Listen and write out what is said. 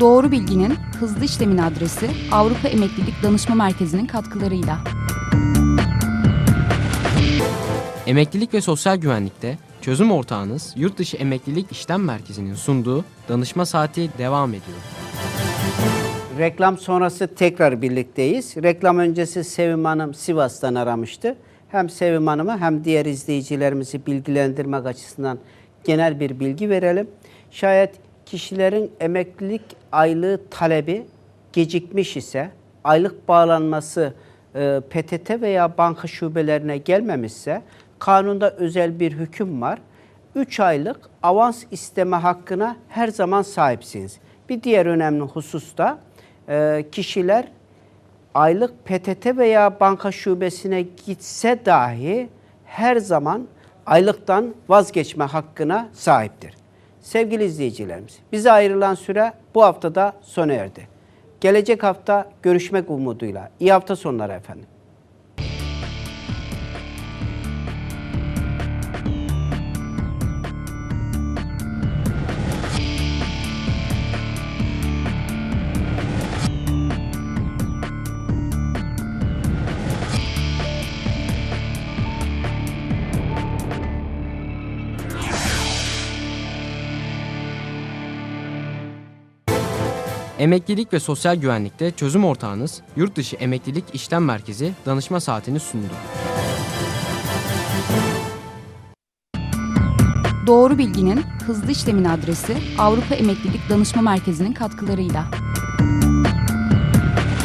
Doğru Bilgi'nin hızlı işlemin adresi Avrupa Emeklilik Danışma Merkezi'nin katkılarıyla. Emeklilik ve sosyal güvenlikte çözüm ortağınız Yurtdışı Emeklilik İşlem Merkezi'nin sunduğu danışma saati devam ediyor. Reklam sonrası tekrar birlikteyiz. Reklam öncesi Sevim Hanım Sivas'tan aramıştı. Hem Sevim Hanım'a hem diğer izleyicilerimizi bilgilendirmek açısından genel bir bilgi verelim. Şayet kişilerin emeklilik aylığı talebi gecikmiş ise, aylık bağlanması e, PTT veya banka şubelerine gelmemişse, kanunda özel bir hüküm var. 3 aylık avans isteme hakkına her zaman sahipsiniz. Bir diğer önemli husus da e, kişiler aylık PTT veya banka şubesine gitse dahi her zaman aylıktan vazgeçme hakkına sahiptir. Sevgili izleyicilerimiz, bize ayrılan süre bu haftada sona erdi. Gelecek hafta görüşmek umuduyla. İyi hafta sonları efendim. Emeklilik ve sosyal güvenlikte çözüm ortağınız Yurtdışı Emeklilik İşlem Merkezi danışma saatini sundu. Doğru Bilgi'nin hızlı işlemin adresi Avrupa Emeklilik Danışma Merkezi'nin katkılarıyla.